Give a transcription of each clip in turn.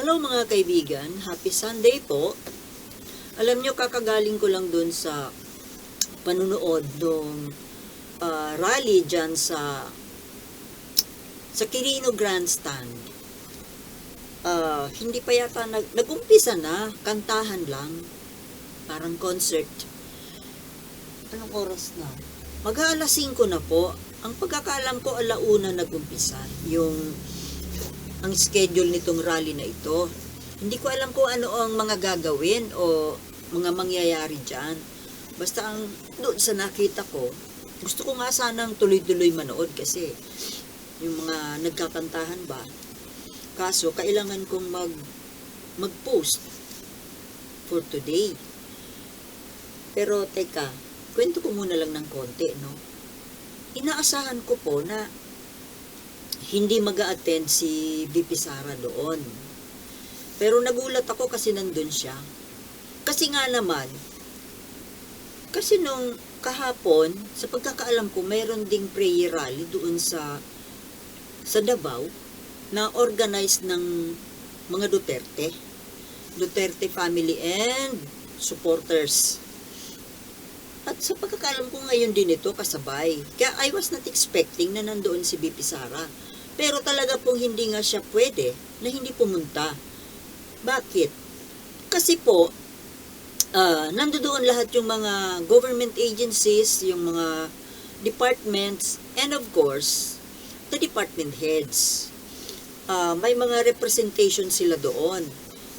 Hello mga kaibigan, happy Sunday po. Alam nyo, kakagaling ko lang dun sa panunood ng rally dyan sa sa Quirino Grandstand. Ah, hindi pa yata nag, nag-umpisa na, kantahan lang. Parang concert. Anong oras na? Mag-aalas 5 na po. Ang pagkakalam ko, alauna nag-umpisa. Yung ang schedule nitong rally na ito. Hindi ko alam kung ano ang mga gagawin o mga mangyayari dyan. Basta ang doon sa nakita ko, gusto ko nga sanang tuloy-tuloy manood kasi yung mga nagkakantahan ba. Kaso, kailangan kong mag mag-post for today. Pero teka, kwento ko muna lang ng konti, no? Inaasahan ko po na hindi mag attend si VP Sara doon. Pero nagulat ako kasi nandun siya. Kasi nga naman, kasi nung kahapon, sa pagkakaalam ko, mayroon ding prayer rally doon sa sa Davao na organized ng mga Duterte. Duterte family and supporters. At sa pagkakalam ko ngayon din ito kasabay. Kaya I was not expecting na nandoon si BP Sara. Pero talaga pong hindi nga siya pwede na hindi pumunta. Bakit? Kasi po, uh, nandoon lahat yung mga government agencies, yung mga departments, and of course, the department heads. Uh, may mga representation sila doon.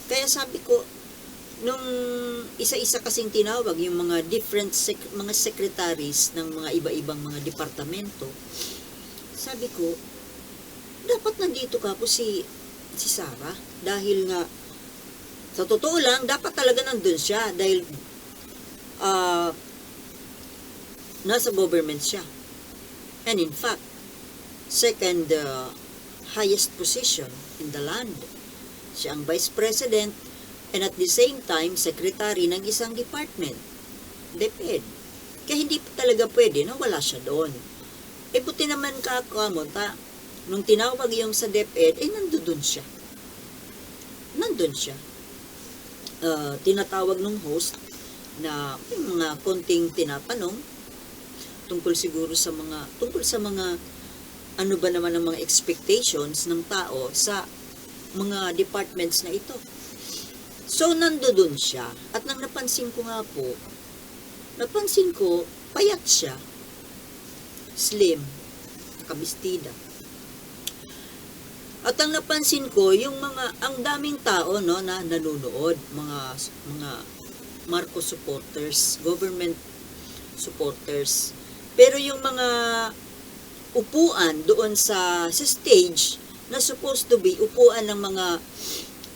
Kaya sabi ko, nung isa-isa kasing tinawag yung mga different sec- mga secretaries ng mga iba-ibang mga departamento, sabi ko, dapat nandito ka po si si Sarah dahil nga sa totoo lang dapat talaga nandun siya dahil ah nasa government siya. And in fact second uh, highest position in the land. Siya ang vice president and at the same time secretary ng isang department. DepEd kaya hindi talaga pwede na wala siya doon. Eh buti naman ka mo ta nung tinawag yung sa DepEd, eh nandun siya. Nandun siya. Uh, tinatawag ng host na may mga konting tinatanong tungkol siguro sa mga tungkol sa mga ano ba naman ang mga expectations ng tao sa mga departments na ito. So, nandoon siya. At nang napansin ko nga po, napansin ko, payat siya. Slim. Nakabistida. At ang napansin ko, yung mga, ang daming tao, no, na nanonood, mga, mga Marcos supporters, government supporters. Pero yung mga upuan doon sa, sa stage, na supposed to be upuan ng mga,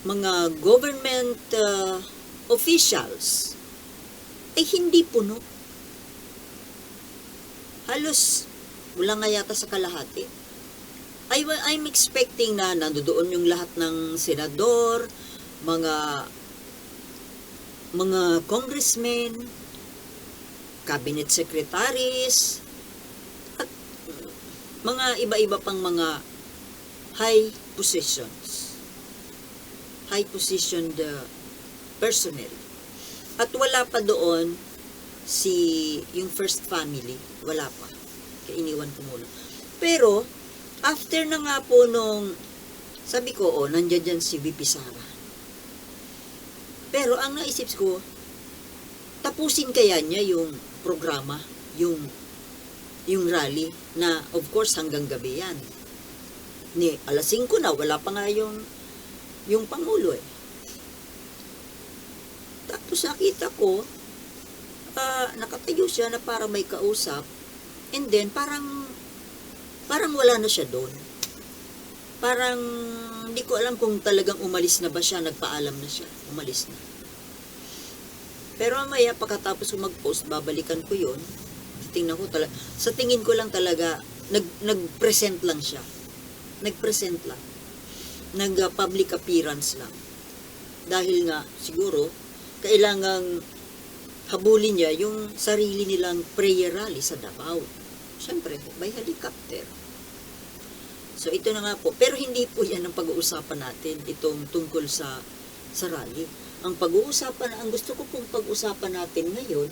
mga government uh, officials, eh hindi puno. Halos, wala nga yata sa kalahati I, I'm expecting na nandoon yung lahat ng senador, mga mga congressmen, cabinet secretaries, at mga iba-iba pang mga high positions. High positioned uh, personnel. At wala pa doon si yung first family. Wala pa. Kaya iniwan ko muna. Pero, after na nga po nung, sabi ko, oh, nandiyan dyan si VP Sara. Pero ang naisip ko, tapusin kaya niya yung programa, yung yung rally na of course hanggang gabi yan. Ni alas 5 na, wala pa nga yung yung pangulo eh. Tapos nakita ko, uh, nakatayo siya na para may kausap, and then parang parang wala na siya doon. Parang, hindi ko alam kung talagang umalis na ba siya, nagpaalam na siya, umalis na. Pero mamaya, pagkatapos ko mag-post, babalikan ko yon Tingnan ko talaga, sa tingin ko lang talaga, nag, nag-present lang siya. Nag-present lang. Nag-public appearance lang. Dahil nga, siguro, kailangang habulin niya yung sarili nilang prayer rally sa Davao Siyempre, by helicopter. So ito na nga po, pero hindi po yan ang pag-uusapan natin, itong tungkol sa sa rally. Ang pag-uusapan, ang gusto ko pong pag-usapan natin ngayon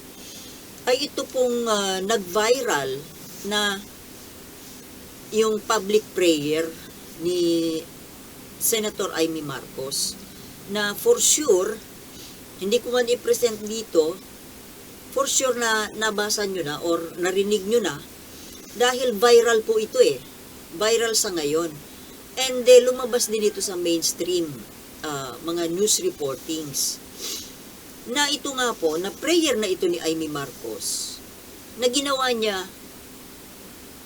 ay ito pong ah, nag-viral na yung public prayer ni Senator Amy Marcos na for sure, hindi ko man i-present dito, for sure na nabasa nyo na or narinig nyo na dahil viral po ito eh. Viral sa ngayon. And eh, lumabas din ito sa mainstream ah, mga news reportings. Na ito nga po, na prayer na ito ni Amy Marcos, na ginawa niya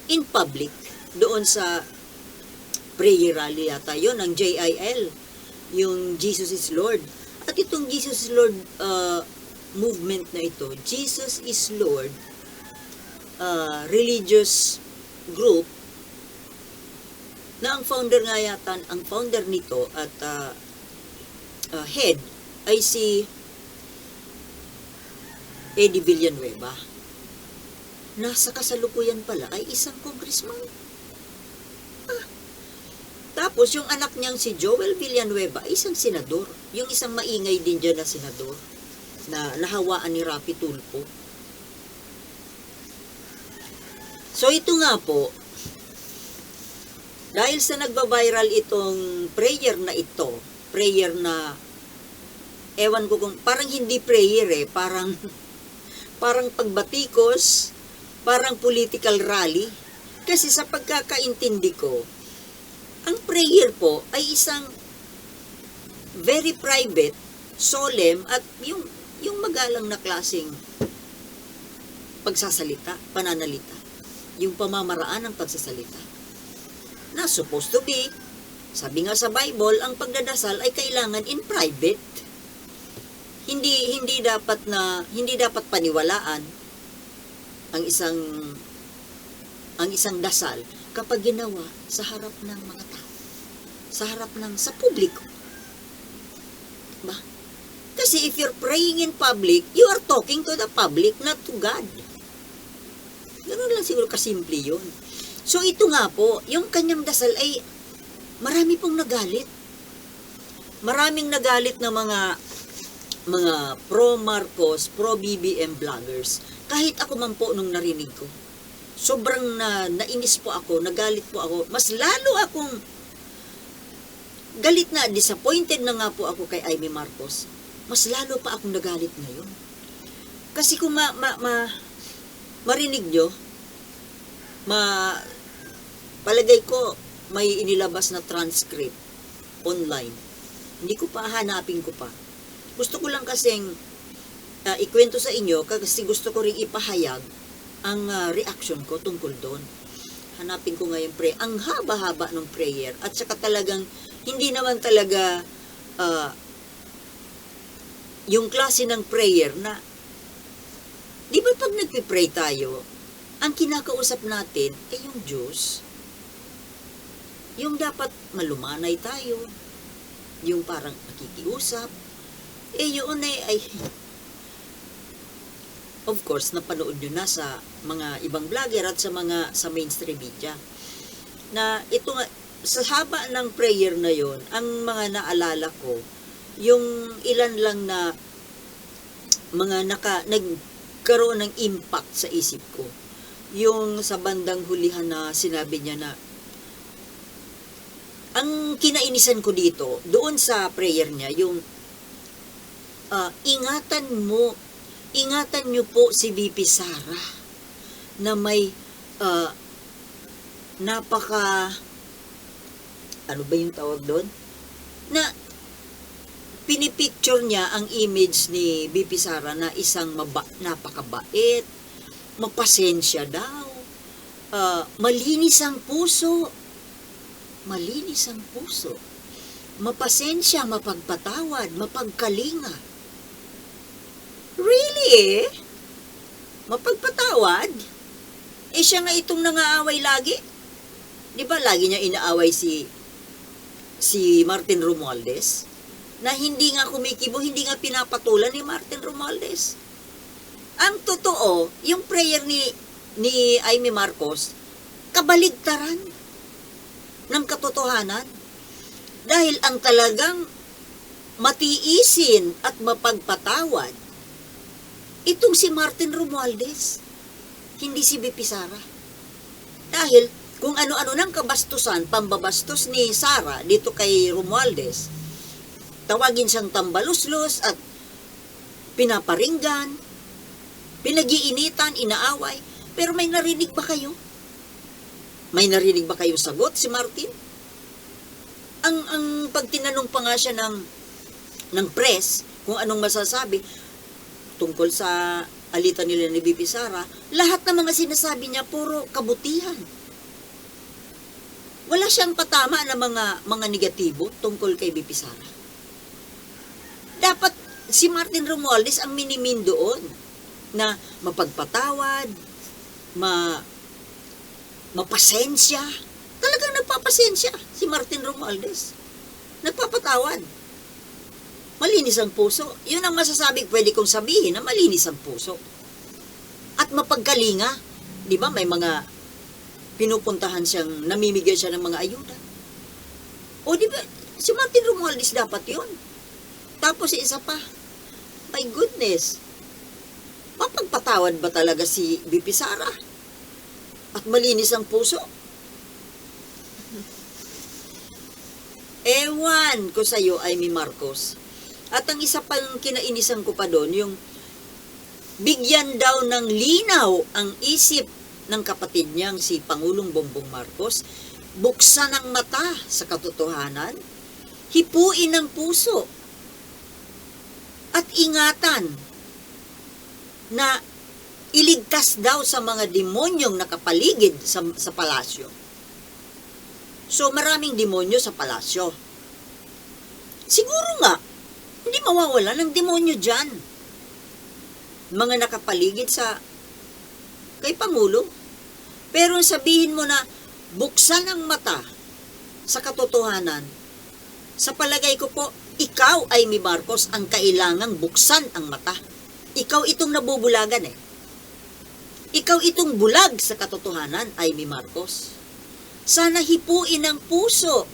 in public doon sa prayer rally yata yon ng JIL, yung Jesus is Lord. At itong Jesus is Lord ah, movement na ito, Jesus is Lord uh, religious group na ang founder nga yata, ang founder nito at uh, uh, head ay si Eddie Villanueva. Nasa kasalukuyan pala ay isang congressman. Ah. Tapos yung anak niyang si Joel Villanueva isang senador. Yung isang maingay din dyan na senador na nahawaan ni Rapi Tulfo. So ito nga po, dahil sa nagba-viral itong prayer na ito, prayer na, ewan ko kung, parang hindi prayer eh, parang, parang pagbatikos, parang political rally. Kasi sa pagkakaintindi ko, ang prayer po ay isang very private, solemn, at yung, yung magalang na klaseng pagsasalita, pananalita yung pamamaraan ng pagsasalita. Na supposed to be, sabi nga sa Bible, ang pagdadasal ay kailangan in private. Hindi hindi dapat na hindi dapat paniwalaan ang isang ang isang dasal kapag ginawa sa harap ng mga tao. Sa harap ng sa publiko. Ba? Kasi if you're praying in public, you are talking to the public, not to God. Ganun lang siguro kasimple yun. So ito nga po, yung kanyang dasal ay marami pong nagalit. Maraming nagalit na mga mga pro Marcos, pro BBM vloggers. Kahit ako man po nung narinig ko. Sobrang na, nainis po ako, nagalit po ako. Mas lalo akong galit na, disappointed na nga po ako kay Amy Marcos. Mas lalo pa akong nagalit ngayon. Kasi kung ma, ma, ma, marinig nyo, ma, palagay ko, may inilabas na transcript online. Hindi ko pa, hanapin ko pa. Gusto ko lang kasing uh, ikwento sa inyo kasi gusto ko ring ipahayag ang ah, reaction ko tungkol doon. Hanapin ko ngayon pray. Ang haba-haba ng prayer at saka talagang hindi naman talaga ah, yung klase ng prayer na Di ba pag nagpipray tayo, ang kinakausap natin ay yung Diyos. Yung dapat malumanay tayo, yung parang nakikiusap, eh yun ay, ay of course, napanood nyo na sa mga ibang vlogger at sa mga sa mainstream media na ito nga, sa haba ng prayer na yon ang mga naalala ko, yung ilan lang na mga naka, nag, nagkaroon ng impact sa isip ko. Yung sa bandang hulihan na sinabi niya na ang kinainisan ko dito, doon sa prayer niya, yung uh, ingatan mo, ingatan niyo po si VP Sara na may uh, napaka ano ba yung tawag doon? Na pinipicture niya ang image ni BP Sara na isang maba, napakabait, mapasensya daw, uh, malinis ang puso, malinis ang puso, mapasensya, mapagpatawad, mapagkalinga. Really? Mapagpatawad? Eh siya nga itong nangaaway lagi. Di ba lagi niya inaaway si si Martin Romualdez? Na hindi nga kumikibo, hindi nga pinapatulan ni Martin Romualdez. Ang totoo, yung prayer ni ni Amy Marcos, kabaligtaran. ng katotohanan. Dahil ang talagang matiisin at mapagpatawad, itong si Martin Romualdez, hindi si BP Sara. Dahil kung ano-ano ng kabastusan, pambabastos ni Sara dito kay Romualdez, tawagin siyang tambaluslos at pinaparinggan, pinagiinitan, inaaway, pero may narinig ba kayo? May narinig ba kayong sagot si Martin? Ang ang pag tinanong pa nga siya ng ng press kung anong masasabi tungkol sa alitan nila ni Bibi Sara, lahat ng mga sinasabi niya puro kabutihan. Wala siyang patama na mga mga negatibo tungkol kay Bibi Sara. Dapat si Martin Romualdez ang minimin doon na mapagpatawad, ma mapasensya. Talagang nagpapasensya si Martin Romualdez. Nagpapatawad. Malinis ang puso. Yun ang masasabi, pwede kong sabihin na malinis ang puso. At mapagkalinga. Di ba may mga pinupuntahan siyang, namimigay siya ng mga ayuda. O di ba, si Martin Romualdez dapat yun. Tapos isa pa, my goodness, mapagpatawad ba talaga si BP Sara? At malinis ang puso? Ewan ko sa iyo, Amy Marcos. At ang isa pang kinainisan ko pa doon, yung bigyan daw ng linaw ang isip ng kapatid niyang si Pangulong Bongbong Marcos, buksan ang mata sa katotohanan, hipuin ang puso, at ingatan na iligtas daw sa mga demonyong nakapaligid sa, sa palasyo. So maraming demonyo sa palasyo. Siguro nga, hindi mawawala ng demonyo dyan. Mga nakapaligid sa kay Pangulo. Pero sabihin mo na buksan ang mata sa katotohanan, sa palagay ko po, ikaw ay mi Marcos ang kailangang buksan ang mata. Ikaw itong nabubulagan eh. Ikaw itong bulag sa katotohanan ay mi Marcos. Sana hipuin ang puso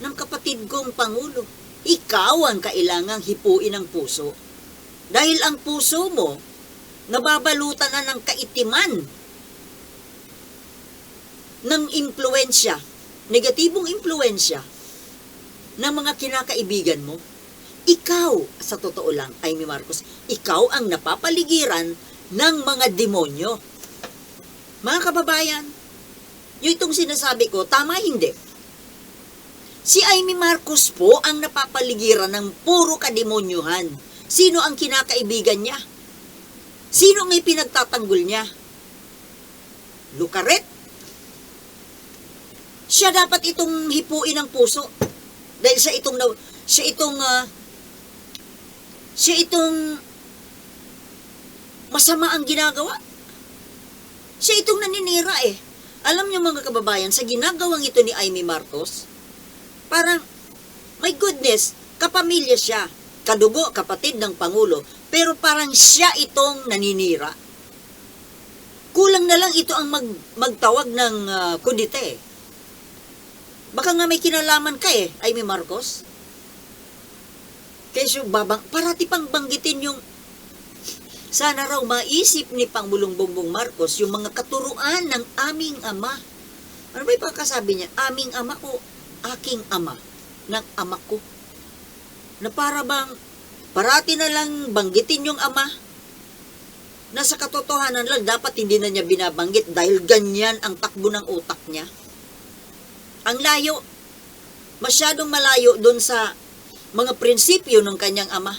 ng kapatid kong Pangulo. Ikaw ang kailangang hipuin ang puso. Dahil ang puso mo, nababalutan na ng kaitiman ng impluensya, negatibong impluensya ng mga kinakaibigan mo. Ikaw, sa totoo lang, Amy Marcos, ikaw ang napapaligiran ng mga demonyo. Mga kababayan, yung itong sinasabi ko, tama hindi. Si Amy Marcos po ang napapaligiran ng puro kademonyuhan. Sino ang kinakaibigan niya? Sino ang pinagtatanggol niya? Lukaret? Siya dapat itong hipuin ng puso. Dahil siya itong, siya itong, ah, siya itong masama ang ginagawa. Siya itong naninira eh. Alam niyo mga kababayan, sa ginagawang ito ni Amy Marcos, parang, my goodness, kapamilya siya, kadugo, kapatid ng Pangulo, pero parang siya itong naninira. Kulang na lang ito ang mag, magtawag ng uh, kudite. Baka nga may kinalaman ka eh, Amy Marcos. Kaya babang, parati pang banggitin yung sana raw maisip ni Pangulong Bongbong Marcos yung mga katuruan ng aming ama. Ano ba yung pagkasabi niya? Aming ama o aking ama ng ama ko. Na para bang parati na lang banggitin yung ama na sa katotohanan lang dapat hindi na niya binabanggit dahil ganyan ang takbo ng utak niya. Ang layo, masyadong malayo doon sa mga prinsipyo ng kanyang ama.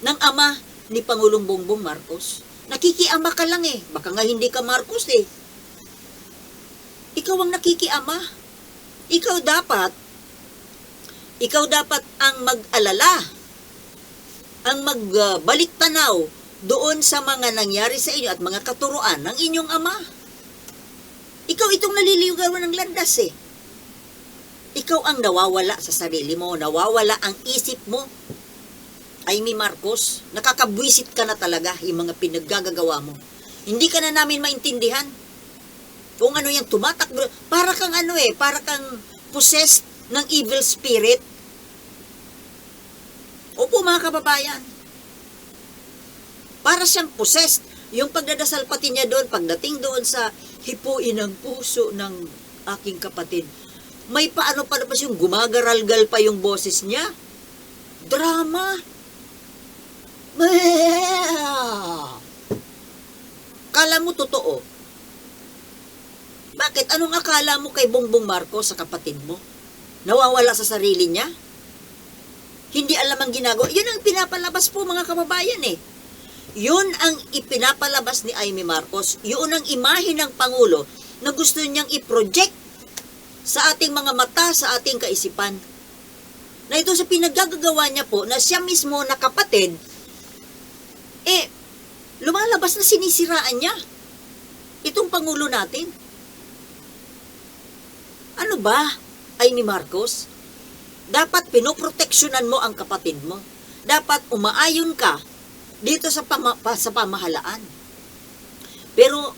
Ng ama ni Pangulong Bongbong Marcos. Nakikiama ka lang eh. Baka nga hindi ka Marcos eh. Ikaw ang nakikiama. Ikaw dapat, ikaw dapat ang mag-alala, ang magbalik tanaw doon sa mga nangyari sa inyo at mga katuruan ng inyong ama. Ikaw itong naliligawan ng landas eh. Ikaw ang nawawala sa sarili mo, nawawala ang isip mo. Amy Marcos, nakakabwisit ka na talaga yung mga pinaggagawa mo. Hindi ka na namin maintindihan. Kung ano yung tumatakbo, para kang ano eh, para kang possessed ng evil spirit. Opo mga kababayan. Para siyang possessed. Yung pagdadasal pati niya doon, pagdating doon sa hipuin ng puso ng aking kapatid, may paano pa pa yung gumagaralgal pa yung boses niya. Drama. Kala mo totoo. Bakit? Anong akala mo kay Bongbong Marcos sa kapatid mo? Nawawala sa sarili niya? Hindi alam ang ginagawa. Yun ang pinapalabas po mga kababayan eh. Yun ang ipinapalabas ni Amy Marcos. Yun ang imahe ng Pangulo na gusto niyang i-project sa ating mga mata, sa ating kaisipan. Na ito sa pinaggagawa niya po na siya mismo na kapatid, eh, lumalabas na sinisiraan niya. Itong Pangulo natin. Ano ba, Amy Marcos? Dapat pinoproteksyonan mo ang kapatid mo. Dapat umaayon ka dito sa, pama, pa, sa pamahalaan. Pero,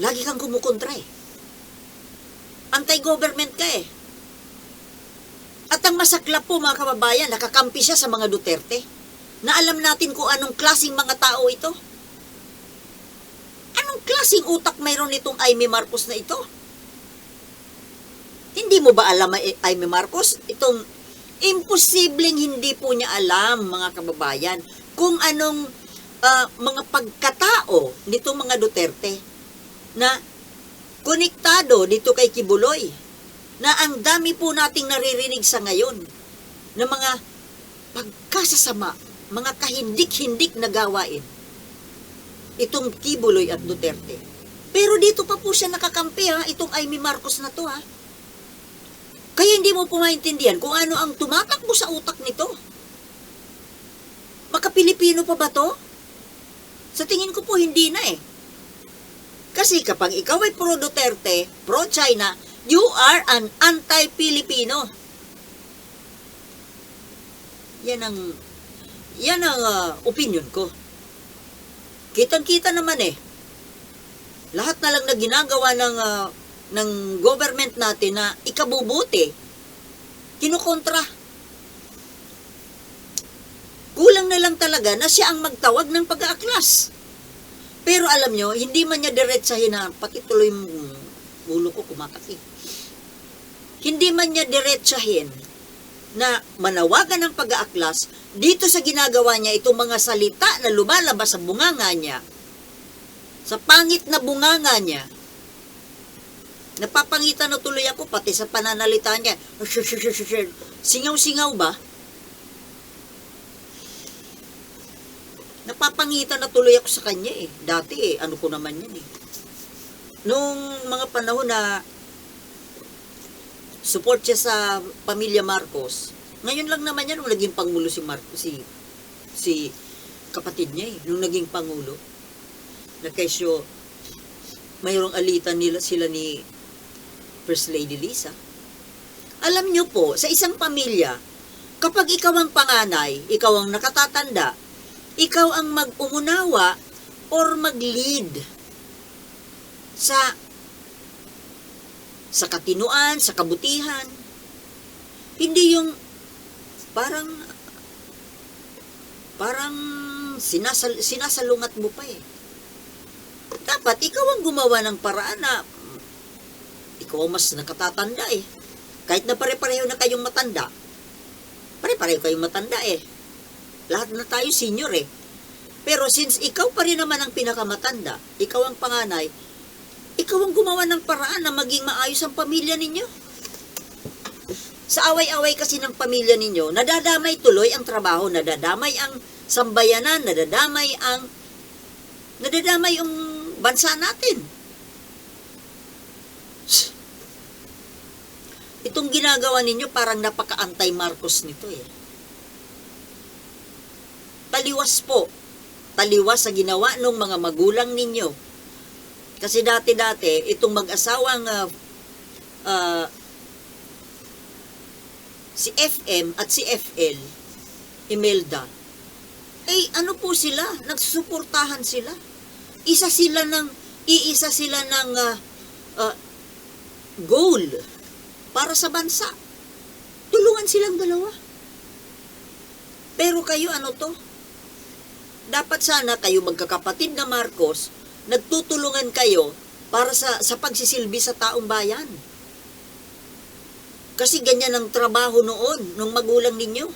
lagi kang kumukontra eh. Anti-government ka eh. At ang masaklap po mga kababayan, nakakampi siya sa mga Duterte. Na alam natin kung anong klasing mga tao ito. Anong klasing utak mayroon itong Amy Marcos na ito? Hindi mo ba alam, eh, Amy Marcos, itong imposibleng hindi po niya alam, mga kababayan, kung anong ah, mga pagkatao nitong mga Duterte na konektado dito kay Kibuloy na ang dami po nating naririnig sa ngayon na mga pagkasasama, mga kahindik-hindik na gawain itong Kibuloy at Duterte. Pero dito pa po siya nakakampi ha, itong Amy Marcos na to ha. Kaya hindi mo po maintindihan kung ano ang tumatakbo sa utak nito. Maka-Pilipino pa ba to? Sa tingin ko po hindi na eh. Kasi kapag ikaw ay pro-Duterte, pro-China, you are an anti-Filipino. Yan ang yan ang ah, opinion ko. Kitang-kita naman eh. Lahat na lang na ginagawa ng ah, ng government natin na ikabubuti, kinukontra. Kulang na lang talaga na siya ang magtawag ng pag-aaklas. Pero alam nyo, hindi man niya diretsahin na pati tuloy yung ulo ko kumakati. Hindi man niya diretsahin na manawagan ng pag-aaklas dito sa ginagawa niya itong mga salita na lumalabas sa bunganga niya, sa pangit na bunganga niya, napapangitan na tuloy ako pati sa pananalita niya. Singaw-singaw ba? Napapangitan na tuloy ako sa kanya eh. Dati eh, ano ko naman yan eh. Nung mga panahon na support siya sa pamilya Marcos, ngayon lang naman yan nung naging pangulo si Marcos, si, si kapatid niya eh, nung naging pangulo. Na kesyo, mayroong alitan nila sila ni First Lady Lisa. Alam niyo po, sa isang pamilya, kapag ikaw ang panganay, ikaw ang nakatatanda, ikaw ang mag-umunawa or mag-lead sa sa katinuan, sa kabutihan. Hindi yung parang parang sinasal, sinasalungat mo pa eh. Dapat ikaw ang gumawa ng paraan na ikaw ang mas nakatatanda eh. Kahit na pare-pareho na kayong matanda, pare-pareho kayong matanda eh. Lahat na tayo senior eh. Pero since ikaw pa rin naman ang pinakamatanda, ikaw ang panganay, ikaw ang gumawa ng paraan na maging maayos ang pamilya ninyo. Sa away-away kasi ng pamilya ninyo, nadadamay tuloy ang trabaho, nadadamay ang sambayanan, nadadamay ang nadadamay ang bansa natin. Itong ginagawa ninyo parang napaka-anti-Marcos nito eh. Taliwas po. Taliwas sa ginawa ng mga magulang ninyo. Kasi dati-dati, itong mag-asawang ah, ah, si FM at si FL, Imelda, eh ano po sila? Nagsusuportahan sila. Isa sila ng, iisa sila ng ah, uh, goal para sa bansa. Tulungan silang dalawa. Pero kayo ano to? Dapat sana kayo magkakapatid na Marcos, nagtutulungan kayo para sa, sa pagsisilbi sa taong bayan. Kasi ganyan ang trabaho noon, nung magulang ninyo.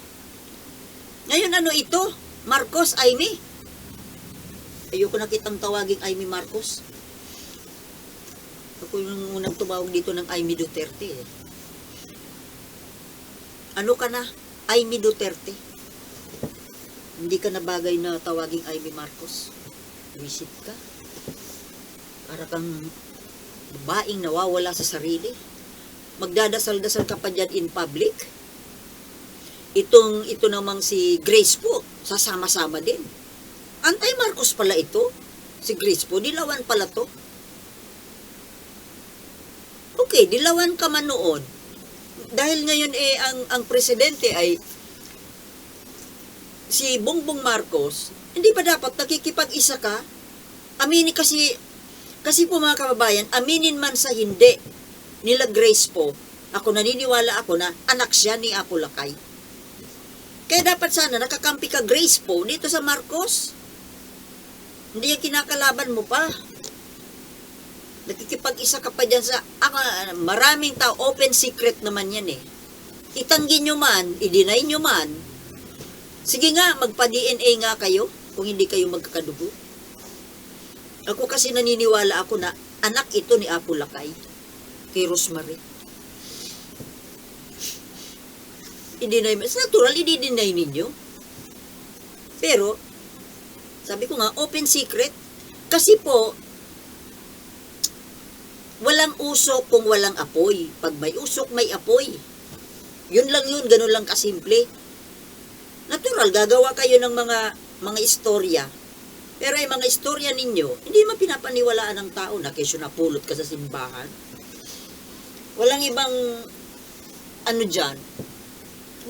Ngayon ano ito? Marcos, Aimee? Ayoko na kitang tawaging Aimee Marcos. Ako yung unang tumawag dito ng Aimee Duterte. Eh. Ano ka na? Aimee Duterte. Hindi ka na bagay na tawaging Aimee Marcos. Visit ka. Para kang babaeng nawawala sa sarili. Magdadasal-dasal ka pa dyan in public. Itong, ito namang si Grace po, sasama-sama din. Anti-Marcos pala ito. Si Grace po, dilawan pala to. Okay, dilawan ka man noon. Dahil ngayon eh, ang, ang presidente ay si Bongbong Marcos, hindi pa dapat nakikipag-isa ka? Aminin kasi, kasi po mga kababayan, aminin man sa hindi nila Grace po, ako naniniwala ako na anak siya ni Apo Lakay. Kaya dapat sana nakakampi ka Grace po dito sa Marcos. Hindi yung kinakalaban mo pa. Nakikipag-isa ka pa dyan sa, ah, maraming tao, open secret naman yan eh. Itanggi nyo man, i-deny nyo man, sige nga, magpa-DNA nga kayo, kung hindi kayo magkakadugo. Ako kasi naniniwala ako na anak ito ni Apo Lakay, kay Rosemary. I-deny mo, natural, i-deny ninyo. Pero, sabi ko nga, open secret, kasi po, walang usok kung walang apoy. Pag may usok, may apoy. Yun lang yun, ganun lang kasimple. Natural, gagawa kayo ng mga mga istorya. Pero yung mga istorya ninyo, hindi man pinapaniwalaan ng tao na kesyo napulot ka sa simbahan. Walang ibang ano dyan,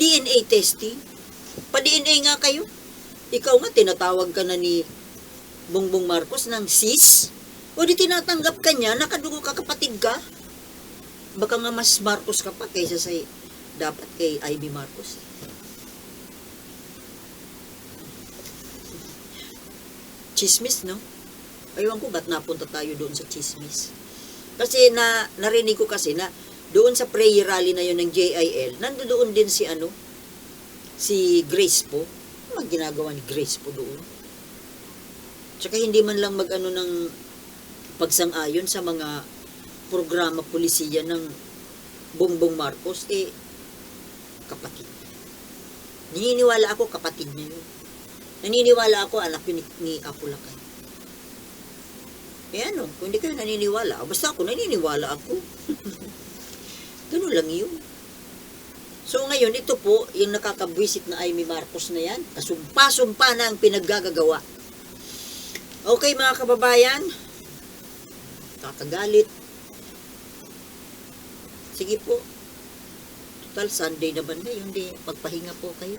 DNA testing. Pa-DNA nga kayo. Ikaw nga, tinatawag ka na ni Bongbong Marcos ng sis. O di tinatanggap ka niya, nakadugo ka, kapatid ka. Baka nga mas Marcos ka pa kaysa sa dapat kay Ivy Marcos. Chismis, no? Aywan ko ba't napunta tayo doon sa chismis. Kasi na, narinig ko kasi na doon sa prayer rally na yun ng JIL, nandoon din si ano, si Grace po. Ano ang ginagawa ni Grace po doon? Tsaka hindi man lang mag-ano ng pagsang-ayon sa mga programa polisiya ng Bongbong Marcos, eh, kapatid. Naniniwala ako kapatid niya yun. Naniniwala ako anak yun ni, ni Apo Lakay. Eh ano, kung hindi kayo naniniwala, basta ako naniniwala ako. Ganun lang yun. So ngayon, ito po, yung nakakabwisit na Amy Marcos na yan, kasumpa-sumpa na ang pinaggagawa. Okay mga kababayan, kakagalit. Sige po, total Sunday naman ngayon, di, pagpahinga po kayo.